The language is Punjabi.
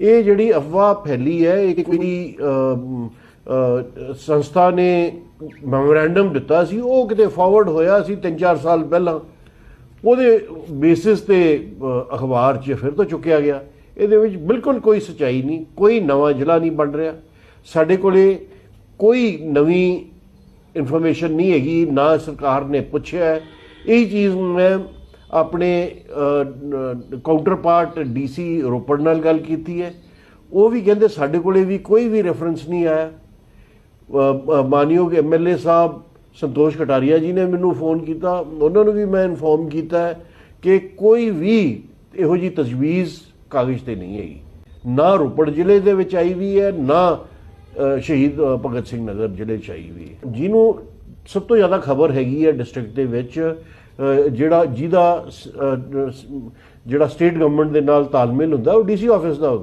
ਇਹ ਜਿਹੜੀ ਅਫਵਾਹ ਫੈਲੀ ਹੈ ਇਹ ਕੋਈ ਸੰਸਥਾ ਨੇ ਮੈਮੋਰੈਂਡਮ ਦਿੱਤਾ ਸੀ, ਉਹ ਕਿਤੇ ਫਾਰਵਰਡ ਹੋਇਆ ਸੀ 3-4 ਸਾਲ ਪਹਿਲਾਂ। ਉਹਦੇ ਬੇਸਿਸ ਤੇ ਅਖਬਾਰ 'ਚ ਫਿਰ ਤੋਂ ਚੁੱਕਿਆ ਗਿਆ। ਇਹਦੇ ਵਿੱਚ ਬਿਲਕੁਲ ਕੋਈ ਸਚਾਈ ਨਹੀਂ, ਕੋਈ ਨਵਾਂ ਜ਼ਿਲ੍ਹਾ ਨਹੀਂ ਬਣ ਰਿਹਾ। ਸਾਡੇ ਕੋਲੇ ਕੋਈ ਨਵੀਂ ਇਨਫੋਰਮੇਸ਼ਨ ਨਹੀਂ ਹੈਗੀ, ਨਾ ਸਰਕਾਰ ਨੇ ਪੁੱਛਿਆ। ਇਹ ਚੀਜ਼ ਮੈਂ ਆਪਣੇ ਕਾਊਂਟਰ ਪਾਰਟ ਡੀਸੀ ਰੋਪੜ ਨਾਲ ਗੱਲ ਕੀਤੀ ਹੈ। ਉਹ ਵੀ ਕਹਿੰਦੇ ਸਾਡੇ ਕੋਲੇ ਵੀ ਕੋਈ ਵੀ ਰੈਫਰੈਂਸ ਨਹੀਂ ਆਇਆ। ਅ, ਅ, ਮਾਨਯੋਗ ਐਮਐਲਏ ਸਾਹਿਬ ਸੰਤੋਸ਼ ਕਟਾਰੀਆ ਜੀ ਨੇ ਮੈਨੂੰ ਫੋਨ ਕੀਤਾ। ਉਹਨਾਂ ਨੂੰ ਵੀ ਮੈਂ ਇਨਫੋਰਮ ਕੀਤਾ ਕਿ ਕੋਈ ਵੀ ਇਹੋ ਜੀ ਤਜਵੀਜ਼ ਕਾਗਜ਼ ਤੇ ਨਹੀਂ ਹੈਗੀ। ਨਾ ਰੋਪੜ ਜ਼ਿਲ੍ਹੇ ਦੇ ਵਿੱਚ ਆਈ ਵੀ ਹੈ ਨਾ ਸ਼ਹੀਦ ਭਗਤ ਸਿੰਘ ਨਗਰ ਜ਼ਿਲ੍ਹੇ ਚ ਆਈ ਵੀ ਹੈ। ਜਿਹਨੂੰ ਸਭ ਤੋਂ ਜ਼ਿਆਦਾ ਖਬਰ ਹੈਗੀ ਹੈ ਡਿਸਟ੍ਰਿਕਟ ਦੇ ਵਿੱਚ ਜਿਹੜਾ, ਜਿਹਦਾ ਸ- ਜਿਹੜਾ ਸਟੇਟ ਗਵਰਨਮੈਂਟ ਦੇ ਨਾਲ ਤਾਲਮੇਲ ਹੁੰਦਾ, ਉਹ ਡੀਸੀ ਆਫਿਸ ਦਾ ਹੁੰਦਾ।